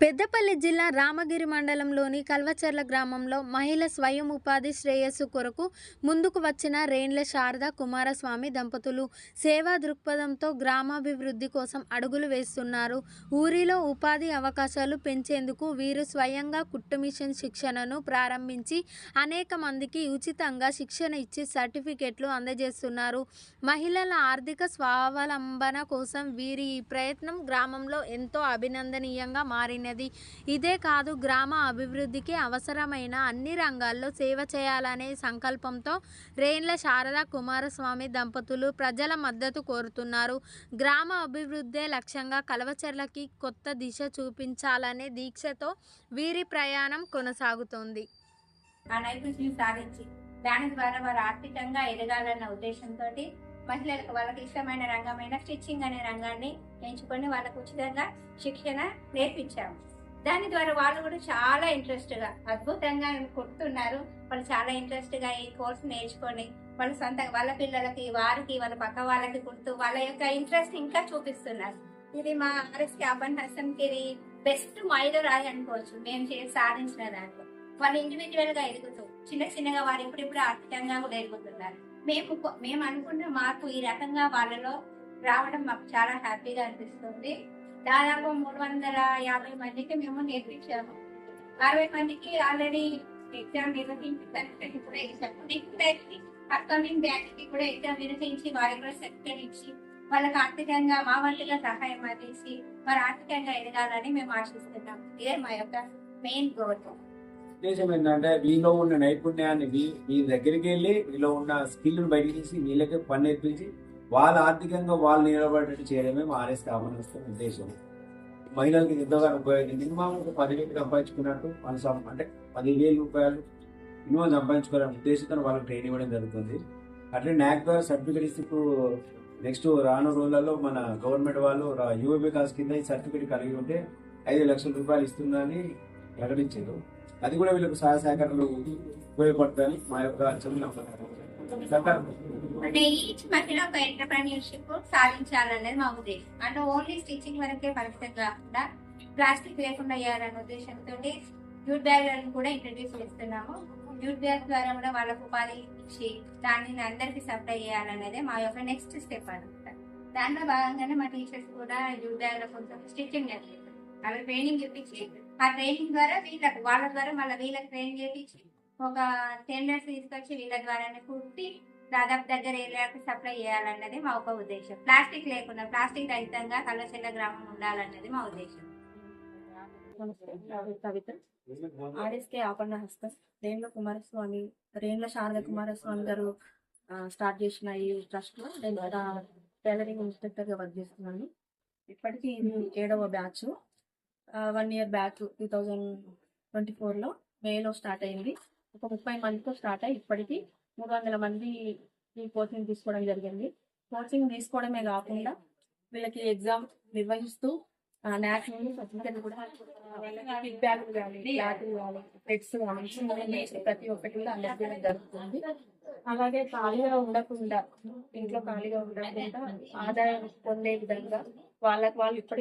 పెద్దపల్లి జిల్లా రామగిరి మండలంలోని కల్వచర్ల గ్రామంలో మహిళ స్వయం ఉపాధి శ్రేయస్సు కొరకు ముందుకు వచ్చిన రేండ్ల శారద కుమారస్వామి దంపతులు సేవా దృక్పథంతో గ్రామాభివృద్ధి కోసం అడుగులు వేస్తున్నారు. ఊరిలో ఉపాధి అవకాశాలు పెంచేందుకు వీరు స్వయంగా కుట్టు మిషన్ శిక్షణను ప్రారంభించి అనేక మందికి ఉచితంగా శిక్షణ ఇచ్చి సర్టిఫికెట్లు అందజేస్తున్నారు. మహిళల ఆర్థిక స్వావలంబన కోసం వీరి ఈ ప్రయత్నం గ్రామంలో ఎంతో అభినందనీయంగా మారినది. ఇదే కాదు గ్రామ అభివృద్ధికి అవసరమైన అన్ని రంగాల్లో సేవ చేయాలనే సంకల్పంతో రేన్ల శారద కుమారస్వామి దంపతులు ప్రజల మద్దతు కోరుతున్నారు. గ్రామ అభివృద్ధే లక్ష్యంగా కలవచెర్లకి కొత్త దిశ చూపించాలనే దీక్షతో వీరి ప్రయాణం కొనసాగుతోంది. ఆ నైపుణ్యం సాధించి దాని ద్వారా వారు ఆర్థికంగా ఎదగాలన్న ఉద్దేశంతో మహిళలకు వాళ్ళకి ఇష్టమైన రంగమైన స్టిచ్చింగ్ అనే రంగాన్ని ఎంచుకొని వాళ్ళకు ఉచితంగా శిక్షణ నేర్పించాము. దాని ద్వారా వాళ్ళు కూడా చాలా ఇంట్రెస్ట్గా అద్భుతంగా కుడుతున్నారు. వాళ్ళు చాలా ఇంట్రెస్ట్గా ఈ కోర్స్ నేర్చుకొని వాళ్ళు సొంత వాళ్ళ పిల్లలకి వారికి వాళ్ళ పక్క వాళ్ళకి కుడుతూ వాళ్ళ యొక్క ఇంట్రెస్ట్ ఇంకా చూపిస్తున్నారు. ఇది మా ఆర్ఎస్కి అబన్ హసన్ కిరి బెస్ట్ మైలురాయి అనుకోవచ్చు. మేము చేసి సాధించిన దాంట్లో. వాళ్ళు ఇండివిజువల్గా ఎదుగుతూ చిన్న చిన్నగా వారు ఇప్పుడిప్పుడు ఆర్థికంగా కూడా ఎదుగుతున్నారు మేము మేము అనుకున్న మార్పు ఈ రకంగా వాళ్ళలో రావడం మాకు చాలా హ్యాపీగా అనిపిస్తుంది. దాదాపు మూడు వందల యాభై మందికి మేము నేర్పించాము. అరవై మందికి ఆల్రెడీ ఎగ్జామ్ నిర్వహించి certificate కూడా ఇచ్చాము. నెక్స్ట్ అప్కమింగ్ బ్యాచ్కి కూడా ఎగ్జామ్ నిర్వహించి వారికి కూడా సర్టిఫికేట్ ఇచ్చి వాళ్ళకి ఆర్థికంగా మా వంతుగా సహాయం అందించి వారు ఆర్థికంగా ఎదగాలని మేము ఆశిస్తున్నాం. ఇదే మా యొక్క మెయిన్ గోల్. ఉద్దేశం ఏంటంటే వీలో ఉన్న నైపుణ్యాన్ని వీ- వీళ్ళ దగ్గరికి వెళ్ళి వీలో ఉన్న స్కిల్ను బయట తీసి వీళ్ళకి పని నేర్పించి వాళ్ళ ఆర్థికంగా వాళ్ళు నిలబడేట్టు చేయడమే మా ఆర్ఎస్ కామన్ ఉద్దేశం. మహిళలకి ఎంతగానో ఉపయోగించింది మినిమం ఒక పదివేలు సంపాదించుకున్నట్టు వాళ్ళు అంటే పదివేలు రూపాయలు మినిమం సంపాదించుకోవాలనే ఉద్దేశంతో వాళ్ళకి ట్రైన్ ఇవ్వడం జరుగుతుంది. అట్లే నాక్ ద్వారా సర్టిఫికేట్ ఇస్తే ఇప్పుడు నెక్స్ట్ రాను రోజులలో మన గవర్నమెంట్ వాళ్ళు యువ వికాస్ కింద ఈ సర్టిఫికేట్ కలిగి ఉంటే ఐదు లక్షల రూపాయలు ఇస్తుందని ప్రకటించారు. అది కూడా వీళ్ళకు సహాయ సహకారాలు ఉపయోగపడతాయని మా యొక్క చిన్న అంటే ఈచ్ మహిళ ఒక ఎంటర్ప్రెన్యూర్షిప్ సాధించాలనేది మా ఉద్దేశం. అంటే ఓన్లీ స్టిచ్చింగ్ వరకే పరిమితం కాకుండా ప్లాస్టిక్ లేకుండా చేయాలనే ఉద్దేశంతో యూత్ బ్యాగ్లను కూడా ఇంట్రడ్యూస్ చేస్తున్నాము. యూత్ బ్యాగ్ ద్వారా కూడా వాళ్ళకు ఉపాధి ఇచ్చి దానిని అందరికీ సప్లై చేయాలనేదే మా యొక్క నెక్స్ట్ స్టెప్ అనమాట దానిలో భాగంగానే మా టీచర్స్ కూడా యూత్ బ్యాగ్ కొంచెం స్టిచ్చింగ్ నేర్పిస్తారు అవి ట్రైనింగ్ ఇప్పించి ఆ ట్రైనింగ్ ద్వారా వీళ్ళకు వాళ్ళ ద్వారా మళ్ళీ వీళ్ళకి ట్రైనింగ్ చేపించి ఒక టెండర్స్ తీసుకొచ్చి వీళ్ళ ద్వారానే కుట్టి దాదాపు దగ్గర ఏరియాకి సప్లై చేయాలన్నది మా ఒక ఉద్దేశం. ప్లాస్టిక్ లేకుండా ప్లాస్టిక్ రహితంగా కల్లచెల్ల గ్రామం ఉండాలన్నది మా ఉద్దేశం. కవిత ఆర్ఎస్కే ఆపన్న హస్తం. రేణుల కుమారస్వామి రేణుల శారద కుమారస్వామి గారు స్టార్ట్ చేసిన ఈ ట్రస్ట్లో నేను టైలరింగ్ ఇన్స్ట్రక్టర్గా వర్క్ చేస్తున్నాను. ఇప్పటికీ ఇది ఏడవ batch. One year back two thousand twenty ఫోర్లో మేలో స్టార్ట్ అయింది. ఒక ముప్పై మందితో స్టార్ట్ అయ్యి ఇప్పటికీ మూడు వందల మంది ఈ కోచింగ్ తీసుకోవడం జరిగింది. కోచింగ్ తీసుకోవడమే కాకుండా వీళ్ళకి ఎగ్జామ్ నిర్వహిస్తూ నాక్ సర్టిఫికెట్ కూడా కిట్ బ్యాగులు కానీ బ్యాగులు కానీ పెట్స్ కానీ ప్రతి ఒక్కటి కూడా జరుగుతుంది. అలాగే ఖాళీగా ఉండకుండా ఇంట్లో ఖాళీగా ఉండకుండా ఆదాయం పొందే విధంగా వాళ్ళకి వాళ్ళు ఇప్పటికీ